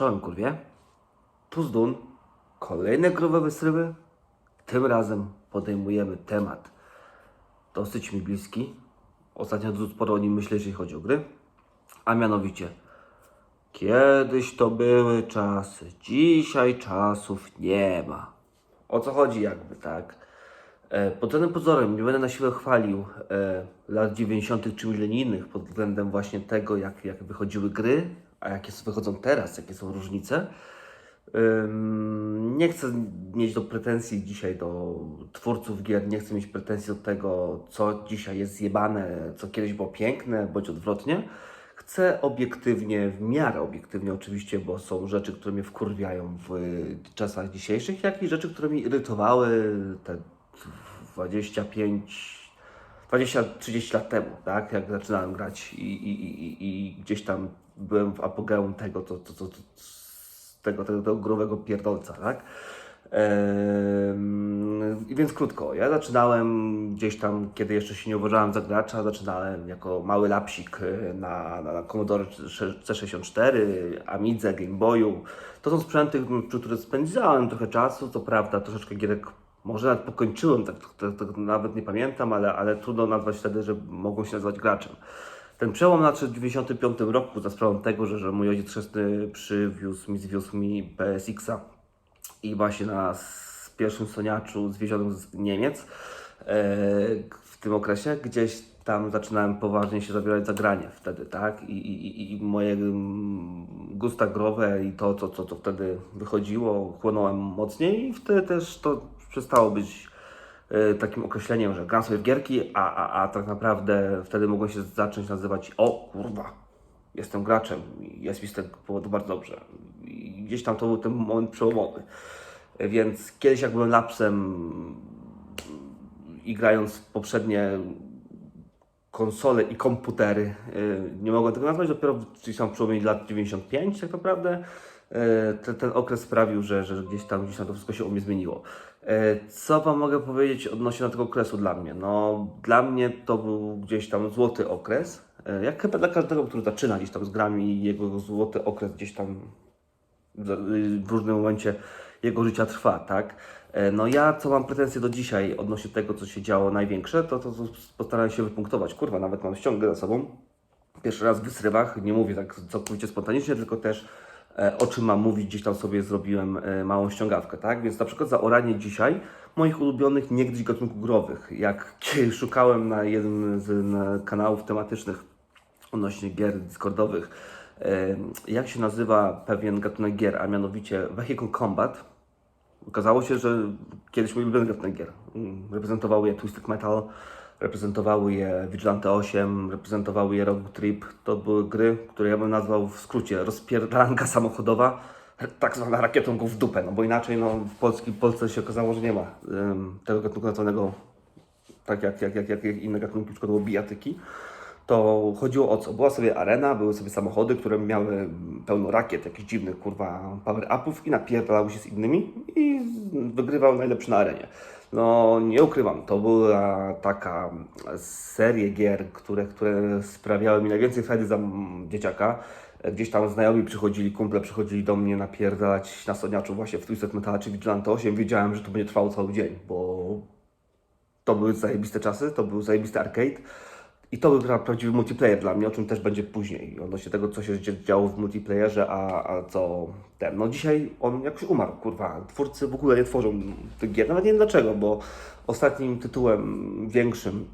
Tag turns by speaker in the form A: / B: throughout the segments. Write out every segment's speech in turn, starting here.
A: Czołem kurwie. Tu z Dun. Kolejne growe wysrywy. Tym razem podejmujemy temat dosyć mi bliski. Ostatnio sporo o nim myślę, jeżeli chodzi o gry. A mianowicie Kiedyś to były czasy, dzisiaj czasów nie ma. O co chodzi jakby, tak? E, pod żadnym pozorem nie będę na siłę chwalił e, lat 90. czy milenijnych pod względem właśnie tego, jak, jak wychodziły gry, a jakie wychodzą teraz, jakie są różnice. Nie chcę mieć do pretensji dzisiaj do twórców gier, nie chcę mieć pretensji do tego, co dzisiaj jest zjebane, co kiedyś było piękne, bądź odwrotnie. Chcę obiektywnie, w miarę obiektywnie oczywiście, bo są rzeczy, które mnie wkurwiają w czasach dzisiejszych, jak i rzeczy, które mnie irytowały te 25, 20-30 lat temu, tak? Jak zaczynałem grać i, i, i- i gdzieś tam byłem w apogeum tego, to, to, to, to, tego, tego, tego growego pierdolca, tak? Więc krótko, ja zaczynałem gdzieś tam, kiedy jeszcze się nie uważałem za gracza, zaczynałem jako mały lapsik e, na, na, na Commodore C64, Amidze, Game Boyu. To są sprzęty, przy których spędzałem trochę czasu, co prawda troszeczkę gierek może nawet pokończyłem, tak, tak, tak nawet nie pamiętam, ale, ale trudno nazwać wtedy, że mogą się nazywać graczem. Ten przełom nadszedł w 95 roku za sprawą tego, że, że mój ojciec chrzestny przywiózł mi, zwiózł mi PSX-a i właśnie na pierwszym Soniaczu zwiezionym z Niemiec e, w tym okresie, gdzieś tam zaczynałem poważnie się zabierać za granie wtedy, tak? I, i, i- moje mm, gusta growe i to, co, co, co wtedy wychodziło, chłonąłem mocniej i wtedy też to przestało być takim określeniem, że gram sobie w gierki, a, a, a tak naprawdę wtedy mogłem się zacząć nazywać o kurwa, jestem graczem jest mi z tego powodu bardzo dobrze. I gdzieś tam to był ten moment przełomowy. Więc kiedyś jak byłem lapsem i grając poprzednie konsole i komputery, y, nie mogłem tego nazwać, dopiero tam w przełomie lat 95 tak naprawdę y, ten, ten okres sprawił, że, że gdzieś tam gdzieś tam to wszystko się u mnie zmieniło. Y, Co Wam mogę powiedzieć odnośnie tego okresu dla mnie? No, dla mnie to był gdzieś tam złoty okres, y, jak chyba dla każdego, który zaczyna gdzieś tam z grami, jego złoty okres gdzieś tam w różnym momencie jego życia trwa, tak? E, No ja, co mam pretensje do dzisiaj odnośnie tego, co się działo największe, to, to, postaram się wypunktować. Kurwa, nawet mam ściągę za sobą. Pierwszy raz w wysrywach, nie mówię tak całkowicie spontanicznie, tylko też e, o czym mam mówić, gdzieś tam sobie zrobiłem e, małą ściągawkę, tak? Więc na przykład za oranie dzisiaj moich ulubionych niegdyś gatunków growych, jak szukałem na jednym z na kanałów tematycznych odnośnie gier Discordowych, e, jak się nazywa pewien gatunek gier, a mianowicie Vehicle Combat. Okazało się, że kiedyś mój ulubiony gatunek gier. Mm, Reprezentowały je Twisted Metal, reprezentowały je Vigilante 8, reprezentowały je Rogue Trip. To były gry, które ja bym nazwał w skrócie rozpierdalanka samochodowa, tak zwana rakietą go w dupę, no bo inaczej no, w Polski, Polsce się okazało, że nie ma em, tego gatunku nazwanego tak jak, jak, jak, jak inne gatunki, przykładowo bijatyki, to chodziło o co? Była sobie arena, były sobie samochody, które miały pełno rakiet, jakichś dziwnych kurwa power-upów i napierdalały się z innymi i wygrywał najlepszy na arenie. No nie ukrywam, to była taka seria gier, które, które sprawiały mi najwięcej frajdy za dzieciaka. Gdzieś tam znajomi przychodzili, kumple przychodzili do mnie napierdalać na soniaczu właśnie w Twisted Metal czy Vigilante 8. Wiedziałem, że to będzie trwało cały dzień, bo to były zajebiste czasy, to był zajebisty arcade i to był pra- prawdziwy multiplayer dla mnie, o czym też będzie później, odnośnie tego, co się działo w multiplayerze, a, a co ten. No dzisiaj on jakoś umarł, kurwa. Twórcy w ogóle nie tworzą tych gier, nawet nie wiem dlaczego, bo ostatnim tytułem większym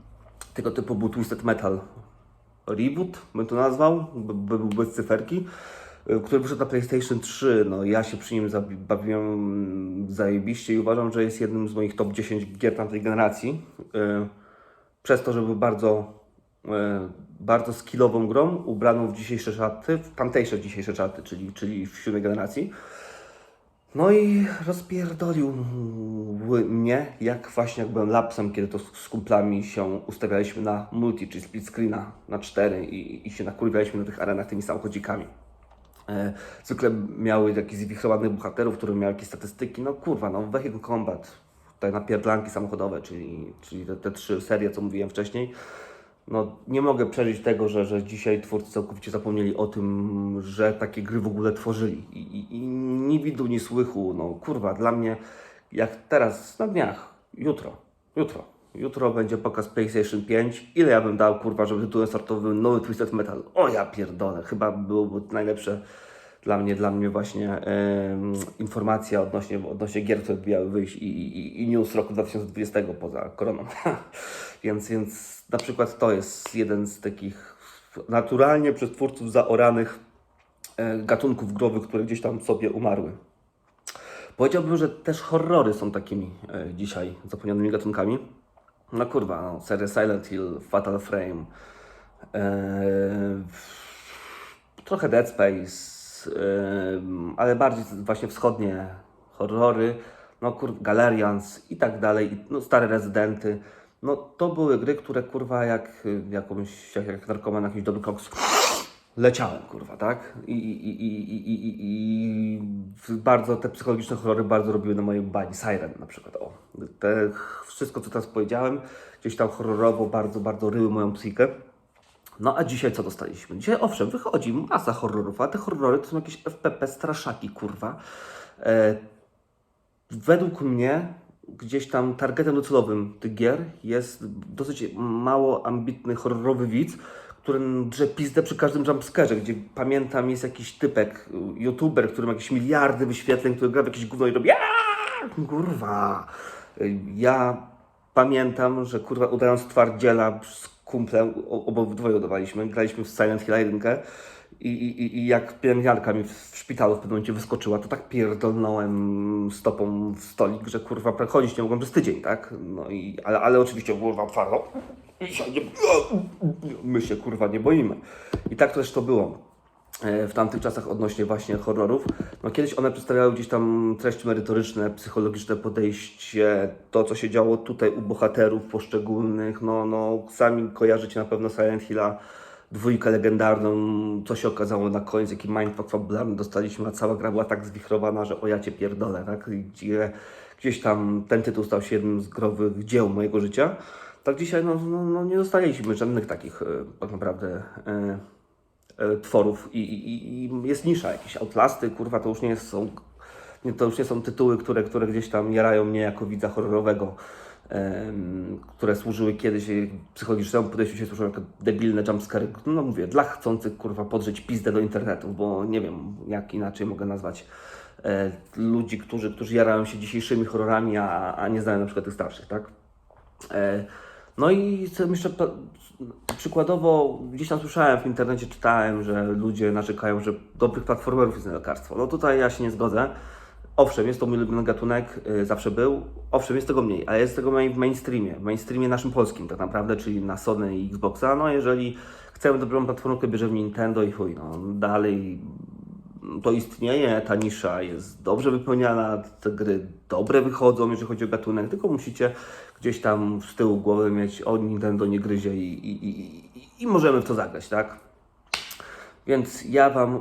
A: tego typu był Twisted Metal Reboot, bym to nazwał, by, by był bez cyferki, y, który wyszedł na PlayStation 3. No, ja się przy nim bawiłem zajebiście i uważam, że jest jednym z moich top 10 gier tamtej generacji. Y, Przez to, że był bardzo, bardzo skillową grą, ubraną w dzisiejsze szaty, w tamtejsze dzisiejsze szaty, czyli, czyli w siódmej generacji. No i rozpierdolił mnie, jak właśnie jak byłem lapsem, kiedy to z kumplami się ustawialiśmy na multi, czyli split screena na cztery i, i się nakurwialiśmy na tych arenach tymi samochodzikami. E, zwykle miały jakichś zwichrowanych bohaterów, które miały jakieś statystyki, no kurwa, no Vehicle Combat, te napierdlanki samochodowe, czyli, czyli te, te trzy serie, co mówiłem wcześniej, no, nie mogę przeżyć tego, że, że dzisiaj twórcy całkowicie zapomnieli o tym, że takie gry w ogóle tworzyli. I, i, i ni widu, ni słychu. No kurwa, dla mnie, jak teraz, na dniach, jutro, jutro, jutro będzie pokaz PlayStation 5. Ile ja bym dał, kurwa, żeby tytułem startowym nowy Twisted Metal? O ja pierdolę, chyba byłoby najlepsze dla mnie, dla mnie właśnie em, informacja odnośnie, odnośnie gier, które miały wyjść i, i, i news roku 2020 poza koroną. więc, więc na przykład to jest jeden z takich naturalnie przez twórców zaoranych e, gatunków growych, które gdzieś tam sobie umarły. Powiedziałbym, że też horrory są takimi e, dzisiaj zapomnianymi gatunkami. No kurwa, no, Silent Hill, Fatal Frame, e, trochę Dead Space, ale bardziej właśnie wschodnie horrory, no kur, Galerians i tak dalej, no stare Rezydenty. No to były gry, które kurwa jak y, jakąś, jak, jak narkoman jakiś dobry koks leciałem, kurwa, tak? I, i, i, i, i, i bardzo te psychologiczne horrory bardzo robiły na mojej bani. Siren na przykład, o. Te, wszystko, co teraz powiedziałem, gdzieś tam horrorowo bardzo, bardzo ryły moją psychikę. No a dzisiaj co dostaliśmy? Dzisiaj owszem, wychodzi masa horrorów, a te horrory to są jakieś FPP straszaki, kurwa. E, według mnie gdzieś tam targetem docelowym tych gier jest dosyć mało ambitny horrorowy widz, który drze pizdę przy każdym jumpscarze, gdzie pamiętam jest jakiś typek, youtuber, który ma jakieś miliardy wyświetleń, który gra w jakieś gówno i robi "Aaa!" kurwa. Ja pamiętam, że kurwa udając twardziela kumplem, obydwoje udawaliśmy, graliśmy w Silent Hill 1 i, i, i jak pielęgniarka mi w szpitalu w pewnym momencie wyskoczyła, to tak pierdolnąłem stopą w stolik, że kurwa chodzić nie mogłem przez tydzień, tak? No i, ale, ale oczywiście kurwa twardo. My się kurwa nie boimy. I tak też to było w tamtych czasach odnośnie właśnie horrorów. No kiedyś one przedstawiały gdzieś tam treści merytoryczne, psychologiczne podejście, to co się działo tutaj u bohaterów poszczególnych. No, no sami kojarzycie na pewno Silent Hilla, dwójkę legendarną, co się okazało na koniec, jaki mindfuck fabularny dostaliśmy, a cała gra była tak zwichrowana, że o ja cię pierdolę, tak? Gdzie gdzieś tam ten tytuł stał się jednym z growych dzieł mojego życia. Tak dzisiaj no, no, no nie dostaliśmy żadnych takich e, tak naprawdę e, e, tworów I, i, i jest nisza, jakieś Outlasty, kurwa, to już nie są, nie, to już nie są tytuły, które, które gdzieś tam jarają mnie jako widza horrorowego, em, które służyły kiedyś e, psychologicznemu podejściu się służą jako debilne jumpscary, no mówię, dla chcących, kurwa, podrzeć pizdę do internetu, bo nie wiem, jak inaczej mogę nazwać e, ludzi, którzy, którzy jarają się dzisiejszymi horrorami, a, a nie znają na przykład tych starszych, tak? E, No i jeszcze przykładowo gdzieś tam słyszałem w internecie, czytałem, że ludzie narzekają, że dobrych platformerów jest nie lekarstwo. No tutaj ja się nie zgodzę. Owszem, jest to mój ulubiony gatunek, y, zawsze był. Owszem, jest tego mniej, ale jest tego mniej w mainstreamie, w mainstreamie naszym polskim tak naprawdę, czyli na Sony i Xboxa. No jeżeli chcemy dobrą platformę, bierzemy Nintendo i chuj, no dalej to istnieje, ta nisza jest dobrze wypełniana, te gry dobre wychodzą, jeżeli chodzi o gatunek, tylko musicie gdzieś tam z tyłu głowy mieć o Nintendo nie gryzie i, i, i, i, możemy w to zagrać, tak? Więc ja Wam e,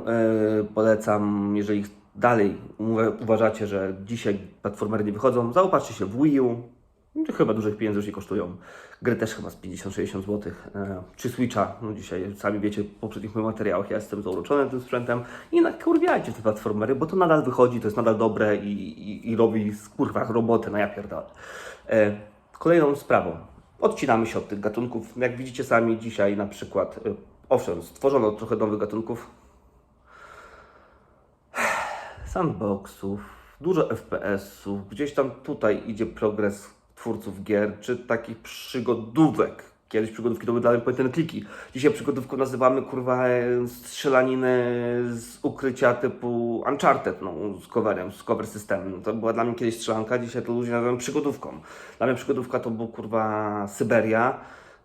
A: polecam, jeżeli dalej uwa- uważacie, że dzisiaj platformery nie wychodzą, zaopatrzcie się w Wii U. To chyba dużych pieniędzy już nie kosztują. Gry też chyba z 50-60 zł. E, czy Switcha, no dzisiaj sami wiecie w poprzednich moich materiałach, ja jestem zauroczony tym sprzętem. I nakurwiajcie te platformery, bo to nadal wychodzi, to jest nadal dobre i, i, i robi z kurwach robotę, no ja pierdolę. E, kolejną sprawą. Odcinamy się od tych gatunków. Jak widzicie sami dzisiaj na przykład, e, owszem, stworzono trochę nowych gatunków, sandboxów, dużo FPS-ów, gdzieś tam tutaj idzie progres twórców gier, czy takich przygodówek. Kiedyś przygodówki to były dalej point kliki. Dzisiaj przygodówką nazywamy kurwa strzelaniny z ukrycia typu Uncharted, no, z coverem, z cover systemem. To była dla mnie kiedyś strzelanka, dzisiaj to ludzie nazywają przygodówką. Dla mnie przygodówka to był kurwa Syberia,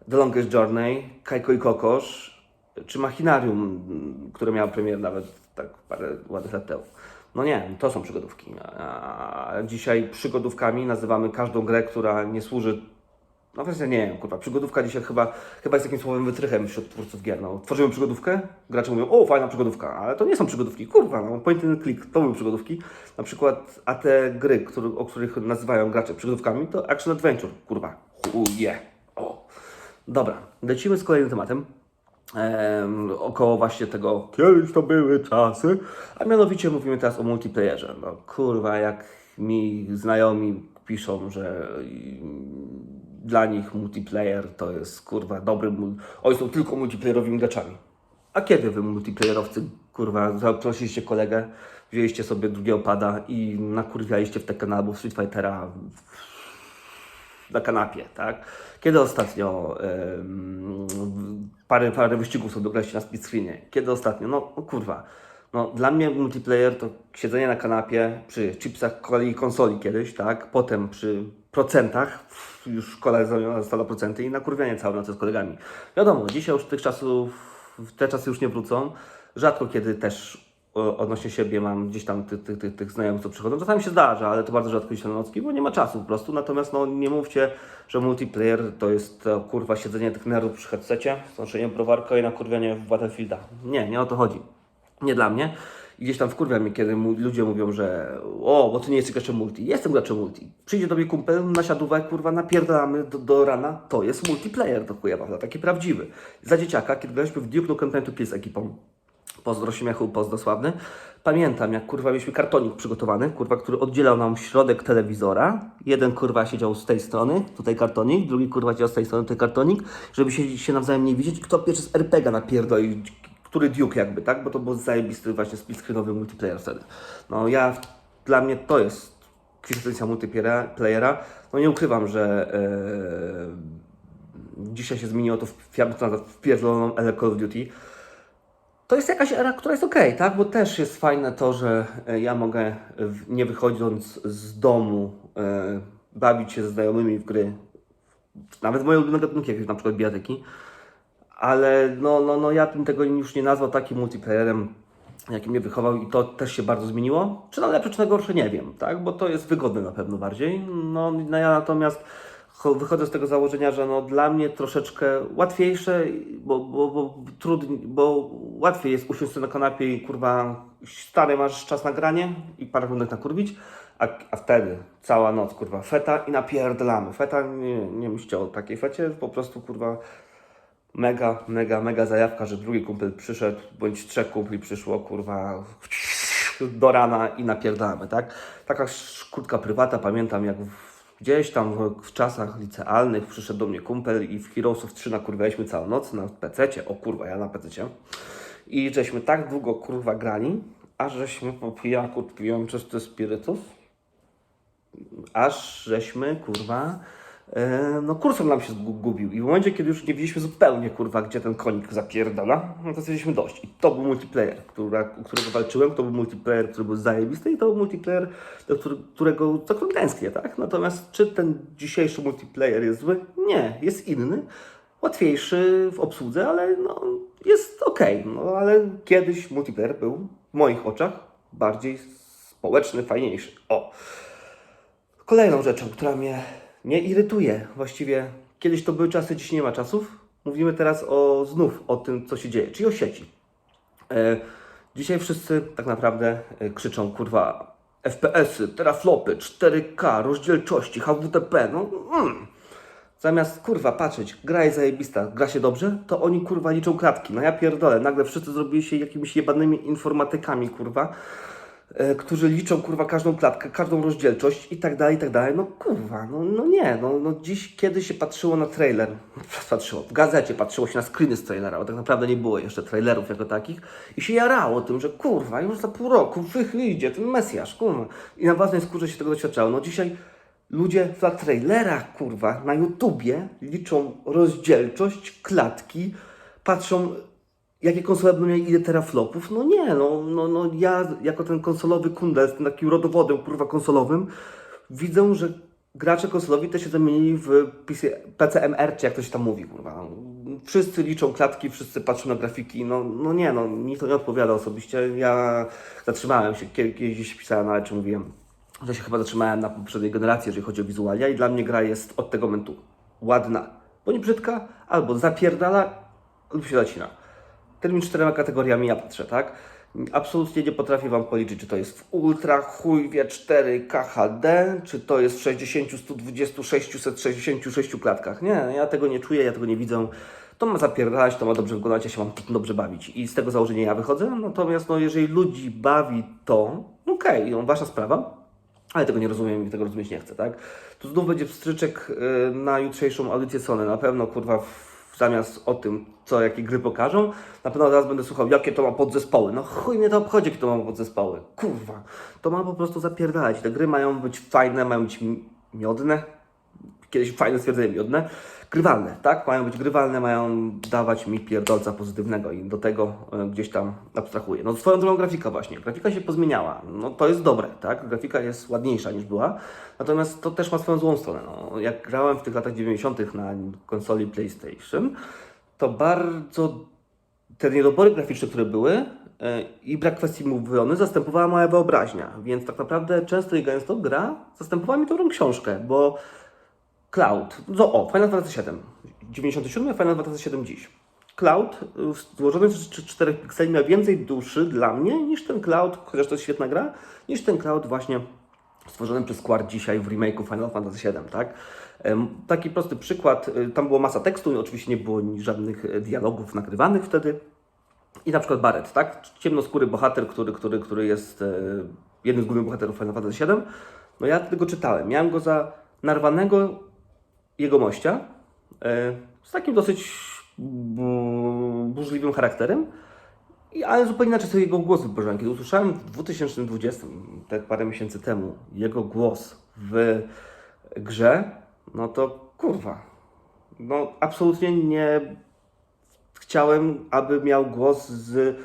A: The Longest Journey, Kajko i Kokosz, czy Machinarium, które miało premierę nawet tak parę ładnych lat temu. No nie, to są przygodówki. A dzisiaj przygodówkami nazywamy każdą grę, która nie służy. No właśnie nie wiem, kurwa, przygodówka dzisiaj chyba, chyba jest takim słowem wytrychem wśród twórców gier. No, tworzymy przygodówkę, gracze mówią, o fajna przygodówka, ale to nie są przygodówki, kurwa, no, point and click, to były przygodówki. Na przykład, a te gry, które, o których nazywają gracze przygodówkami, to action adventure, kurwa, chuje. O. Dobra, lecimy z kolejnym tematem. Około właśnie tego kiedyś to były czasy, a mianowicie mówimy teraz o multiplayerze. No kurwa, jak mi znajomi piszą, że dla nich multiplayer to jest kurwa dobry, oni są tylko multiplayerowymi graczami. A kiedy wy multiplayerowcy kurwa zaprosiliście kolegę, wzięliście sobie drugiego pada i nakurwialiście w Tekkena albo Street Fightera na kanapie, tak? Kiedy ostatnio parę, parę wyścigów sobie graliście na split screenie? Kiedy ostatnio? No, no kurwa. No, dla mnie multiplayer to siedzenie na kanapie przy chipsach kolei konsoli kiedyś, tak? Potem przy procentach, już szkoła została procenty i nakurwianie całą noc z kolegami. Wiadomo, dzisiaj już tych czasów, te czasy już nie wrócą. Rzadko kiedy też odnośnie siebie mam gdzieś tam tych, tych, tych, tych znajomych, co przychodzą. Czasami się zdarza, ale to bardzo rzadko się na nocki, bo nie ma czasu po prostu. Natomiast no, nie mówcie, że multiplayer to jest to, kurwa siedzenie tych nerdów przy headsetie, znoszenie browarka i nakurwianie w Battlefielda. Nie, nie o to chodzi. Nie dla mnie. I gdzieś tam wkurwia mnie, kiedy ludzie mówią, że o, bo ty nie jesteś graczem multi. Jestem graczem multi. Przyjdzie do mnie kumpel na siadówę, kurwa, napierdalamy do, do rana. To jest multiplayer, to chuja taki prawdziwy. Za dzieciaka, kiedy graliśmy w Duke Nukem Time to Kill z ekipą, Pozdro śmiechu, pozdro sławny. Pamiętam, jak kurwa mieliśmy kartonik przygotowany, kurwa, który oddzielał nam środek telewizora. Jeden kurwa siedział z tej strony, tutaj kartonik, drugi kurwa siedział z tej strony, tutaj kartonik, żeby się, się nawzajem nie widzieć. Kto pierwszy z RPG na pierdoli, który Duke jakby, tak? Bo to był zajebisty właśnie split-screenowy multiplayer wtedy. No ja, dla mnie to jest kwintesencja multiplayera. No nie ukrywam, że e, dzisiaj się zmieniło to w, w, w pierdoloną Call of Duty to jest jakaś era, która jest okej, tak? Bo też jest fajne to, że e, ja mogę, e, nie wychodząc z domu, e, bawić się ze znajomymi w gry. Nawet moje ulubione gatunki, jak na przykład bijatyki. Ale no, no, no ja bym tego już nie nazwał takim multiplayerem, jaki mnie wychował i to też się bardzo zmieniło. Czy na lepsze, czy na gorsze, nie wiem, tak? Bo to jest wygodne na pewno bardziej. No, no ja natomiast wychodzę z tego założenia, że no dla mnie troszeczkę łatwiejsze, bo, bo, bo, bo łatwiej jest usiąść na kanapie i kurwa stary masz czas na granie i parę rundek nakurwić, a, a wtedy cała noc kurwa feta i napierdalamy. Feta, nie, nie myślcie o takiej fecie, po prostu kurwa mega, mega, mega zajawka, że drugi kumpel przyszedł, bądź trzech kumpli przyszło, kurwa, do rana i napierdamy, tak? Taka krótka prywata, pamiętam jak w, gdzieś tam w, czasach licealnych przyszedł do mnie kumpel i w Heroesów 3 nakurwialiśmy całą noc na PC-cie, o kurwa, ja na PC-cie. I żeśmy tak długo kurwa grali, aż żeśmy po pijaku piłem czysty spirytus, aż żeśmy, kurwa, no kursor nam się zgubił. I w momencie, kiedy już nie wiedzieliśmy zupełnie, kurwa, gdzie ten konik zapierdala, no to stwierdziliśmy dość. I to był multiplayer, która, którego walczyłem, to był multiplayer, który był zajebisty i to był multiplayer, do którego, za którym tęsknię, tak? Natomiast czy ten dzisiejszy multiplayer jest zły? Nie, jest inny. Łatwiejszy w obsłudze, ale no, jest okej. No, ale kiedyś multiplayer był w moich oczach bardziej społeczny, fajniejszy. O! Kolejną rzeczą, która mnie nie irytuje, właściwie kiedyś to były czasy, dziś nie ma czasów. Mówimy teraz o znów o tym, co się dzieje, czyli o sieci. E, dzisiaj wszyscy tak naprawdę e, krzyczą, kurwa, FPS-y, teraflopy, 4K, rozdzielczości, HWTP, no mm. Zamiast kurwa patrzeć, gra jest zajebista, gra się dobrze, to oni kurwa liczą klatki. No ja pierdolę, nagle wszyscy zrobili się jakimiś jebanymi informatykami, kurwa, którzy liczą kurwa każdą klatkę, każdą rozdzielczość i tak dalej, i tak dalej. No kurwa, no, no nie, no, no dziś kiedy się patrzyło na trailer, patrzyło, w gazecie patrzyło się na screeny z trailera, bo tak naprawdę nie było jeszcze trailerów jako takich i się jarało tym, że kurwa, już za pół roku wyjdzie ten Mesjasz, kurwa. I na własnej skórze się tego doświadczało. No dzisiaj Ludzie na trailerach, kurwa, na YouTubie liczą rozdzielczość, klatki, patrzą, jakie konsole będą miały ile teraflopów. No nie, no, no, no ja jako ten konsolowy kundel z tym takim rodowodem, kurwa, konsolowym, widzę, że gracze konsolowi też się zamienili w PC, PCMR, czy jak to się tam mówi, kurwa. Wszyscy liczą klatki, wszyscy patrzą na grafiki, no, no nie, no mi to nie odpowiada osobiście. Ja zatrzymałem się, kiedy- kiedyś gdzieś pisałem, ale czy mówiłem, że się chyba zatrzymałem na poprzedniej generacji, jeżeli chodzi o wizualia i dla mnie gra jest od tego momentu ładna, bądź brzydka, albo zapierdala lub się zacina. Tymi czterema kategoriami ja patrzę, tak? Absolutnie nie potrafię Wam policzyć, czy to jest w Ultra chuj wie 4K HD, czy to jest w 60, 120, 666 klatkach. Nie, ja tego nie czuję, ja tego nie widzę. To ma zapierdalać, to ma dobrze wyglądać, ja się mam dobrze bawić. I z tego założenia ja wychodzę. Natomiast no, jeżeli ludzi bawi to, okej, no, Wasza sprawa, ale tego nie rozumiem i tego rozumieć nie chcę, tak? Tu znów będzie wstryczek y, na jutrzejszą audycję Sony. Na pewno, kurwa, w, zamiast o tym, co, jakie gry pokażą, na pewno teraz będę słuchał, jakie to ma podzespoły. No chuj mnie to obchodzi, jakie to ma podzespoły. Kurwa, to ma po prostu zapierdalać. Te gry mają być fajne, mają być mi- miodne. Kiedyś fajne stwierdzenie miodne. Grywalne, tak? Mają być grywalne, mają dawać mi pierdolca pozytywnego i do tego y, gdzieś tam abstrahuję. No swoją drogą grafika właśnie. Grafika się pozmieniała. No to jest dobre, tak? Grafika jest ładniejsza niż była. Natomiast to też ma swoją złą stronę. No, jak grałem w tych latach 90. na konsoli PlayStation, to bardzo te niedobory graficzne, które były e, i brak kwestii mówiony zastępowała moja wyobraźnia. Więc tak naprawdę często i gęsto gra zastępowała mi dobrą książkę, bo Cloud, no o, Final Fantasy VII, 97, Final Fantasy VII dziś. Cloud y, złożony z 4 pikseli ma więcej duszy dla mnie niż ten Cloud, chociaż to jest świetna gra, niż ten Cloud właśnie stworzony przez Square dzisiaj w remake'u Final Fantasy VII, tak? Taki prosty przykład, y, tam było masa tekstu, oczywiście nie było żadnych e, dialogów nagrywanych wtedy. I na przykład Barret, tak? Ciemnoskóry bohater, który, który, który jest e, jednym z głównych bohaterów Final Fantasy VII. No ja tego czytałem. Miałem go za narwanego jegomościa e, z takim dosyć bu- burzliwym charakterem. Ale zupełnie inaczej sobie jego głos wyobrażałem. Kiedy usłyszałem w 2020, tak parę miesięcy temu, jego głos w grze, no to kurwa. No absolutnie nie chciałem, aby miał głos z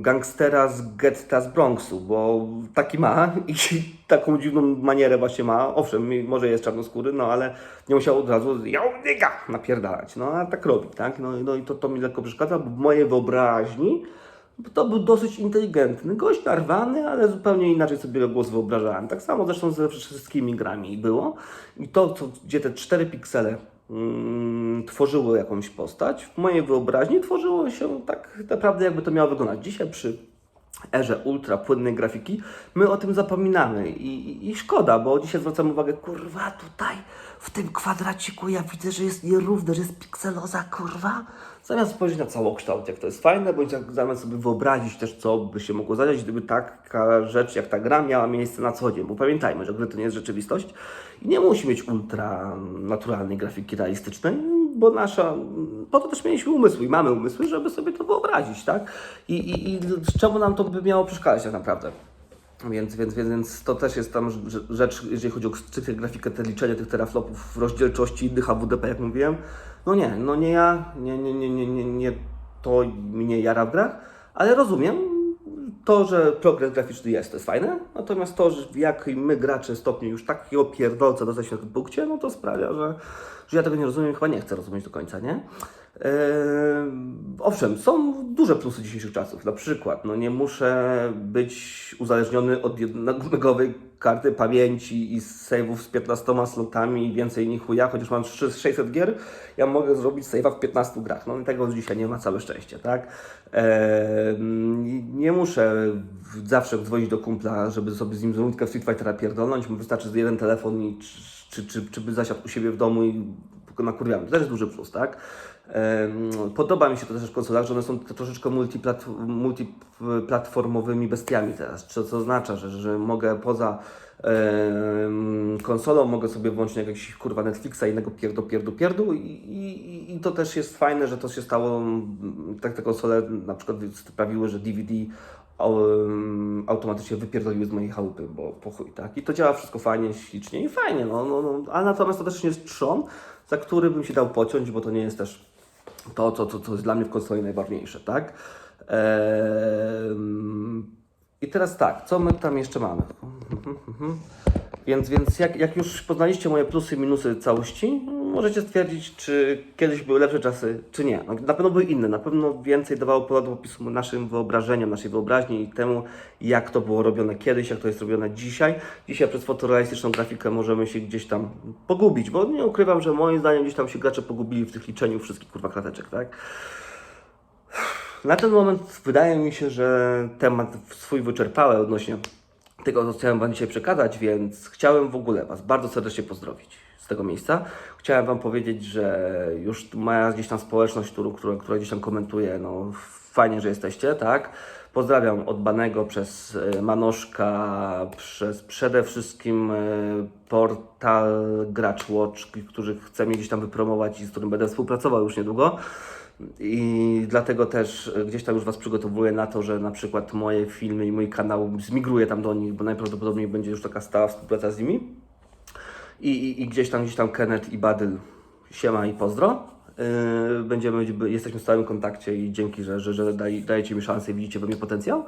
A: gangstera z getta z Bronxu, bo taki ma i taką dziwną manierę właśnie ma. Owszem, może jest czarnoskóry, no ale nie musiał od razu yo nigga napierdalać. No a tak robi, tak? No, no i to, to mi lekko przeszkadza, bo w mojej wyobraźni to był dosyć inteligentny, gość narwany, ale zupełnie inaczej sobie głos wyobrażałem. Tak samo zresztą ze wszystkimi grami było. I to, co, gdzie te cztery piksele tworzyły jakąś postać, w mojej wyobraźni tworzyło się tak naprawdę, jakby to miało wyglądać. Dzisiaj przy erze ultra płynnej grafiki, my o tym zapominamy I, i, szkoda, bo dzisiaj zwracam uwagę, kurwa, tutaj w tym kwadraciku ja widzę, że jest nierówne, że jest pikseloza, kurwa. Zamiast spojrzeć na całokształt, jak to jest fajne, bądź jak zamiast sobie wyobrazić też, co by się mogło zadziać, gdyby taka rzecz jak ta gra miała miejsce na co dzień. Bo pamiętajmy, że gry to nie jest rzeczywistość i nie musi mieć ultra naturalnej grafiki realistycznej, bo nasza, po to też mieliśmy umysły i mamy umysły, żeby sobie to wyobrazić, tak? I, i, i czemu nam to by miało przeszkadzać tak naprawdę? Więc, więc, więc, to też jest tam rz- rzecz, jeżeli chodzi o grafikę, te liczenie tych teraflopów w rozdzielczości innych HWDP, jak mówiłem. No nie, no nie ja, nie, nie, nie, nie, nie, nie to mnie jara w grach, ale rozumiem to, że progres graficzny jest, to jest fajne, natomiast to, że w my gracze stopniu już takiego pierdolca dostać na tym punkcie, no to sprawia, że, że ja tego nie rozumiem, chyba nie chcę rozumieć do końca, nie? Eee, owszem, są duże plusy dzisiejszych czasów. Na przykład, no nie muszę być uzależniony od jednomegowej karty pamięci i save'ów z 15 slotami i więcej niż chuja, chociaż mam 600 gier, ja mogę zrobić save'a w 15 grach. No i tego dzisiaj nie ma, całe szczęście, tak? Eee, nie muszę zawsze dzwonić do kumpla, żeby sobie z nim zrundkę w Street Fightera pierdolnąć, wystarczy jeden telefon i czy, czy, czy, czy by zasiadł u siebie w domu i nakurwiamy. To też jest duży plus, tak? Podoba mi się to też w konsolach, że one są troszeczkę multiplat, multiplatformowymi bestiami teraz, co, oznacza, że, że mogę poza konsolą, mogę sobie włączyć jakiegoś kurwa Netflixa innego pierdu, i, i, i to też jest fajne, że to się stało, tak te konsole na przykład sprawiły, że DVD automatycznie wypierdoliły z mojej chałupy, bo po chuj, tak? I to działa wszystko fajnie, ślicznie i fajnie, no, no, no. ale natomiast to też nie jest trzon, za który bym się dał pociąć, bo to nie jest też to, co, co, co jest dla mnie w konsoli najważniejsze, tak? I teraz tak, co my tam jeszcze mamy? Więc, więc jak, jak już poznaliście moje plusy i minusy całości, możecie stwierdzić, czy kiedyś były lepsze czasy, czy nie. No, na pewno były inne, na pewno więcej dawało pola do naszym wyobrażeniom, naszej wyobraźni i temu, jak to było robione kiedyś, jak to jest robione dzisiaj. Dzisiaj przez fotorealistyczną grafikę możemy się gdzieś tam pogubić, bo nie ukrywam, że moim zdaniem gdzieś tam się gracze pogubili w tych liczeniu wszystkich kurwa krateczek, tak? Na ten moment wydaje mi się, że temat swój wyczerpałem odnośnie tego, co chciałem Wam dzisiaj przekazać, więc chciałem w ogóle Was bardzo serdecznie pozdrowić z tego miejsca. Chciałem Wam powiedzieć, że już moja gdzieś tam społeczność, którą, która, która gdzieś tam komentuje, no fajnie, że jesteście, tak? Pozdrawiam od Banego przez e, Manoszka, przez przede wszystkim e, portal Gracz Watch, który chce mnie gdzieś tam wypromować i z którym będę współpracował już niedługo. I dlatego też e, gdzieś tam już Was przygotowuję na to, że na przykład moje filmy i mój kanał zmigruje tam do nich, bo najprawdopodobniej będzie już taka stała współpraca z nimi. I, i, i gdzieś tam, gdzieś tam Kenneth i Badyl, siema i pozdro. Yy, będziemy, jesteśmy w stałym kontakcie i dzięki, że, że, że daj, dajecie mi szansę i widzicie we mnie potencjał.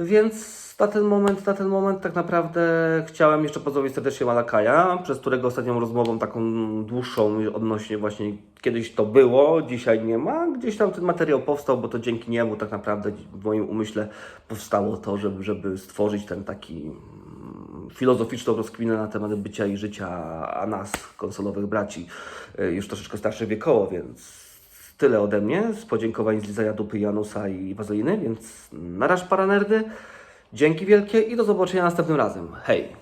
A: Więc na ten moment, na ten moment tak naprawdę chciałem jeszcze pozdrowić serdecznie Malakaja, przez którego ostatnią rozmową taką dłuższą odnośnie właśnie kiedyś to było, dzisiaj nie ma. Gdzieś tam ten materiał powstał, bo to dzięki niemu tak naprawdę w moim umyśle powstało to, żeby, żeby stworzyć ten taki filozoficzną rozkminę na temat bycia i życia, a nas, konsolowych braci, y, już troszeczkę starsze wiekowo, więc tyle ode mnie. Z podziękowań z Lizaja Dupy, Janusa i Wazoliny, więc naraż paranerdy. Dzięki wielkie i do zobaczenia następnym razem. Hej!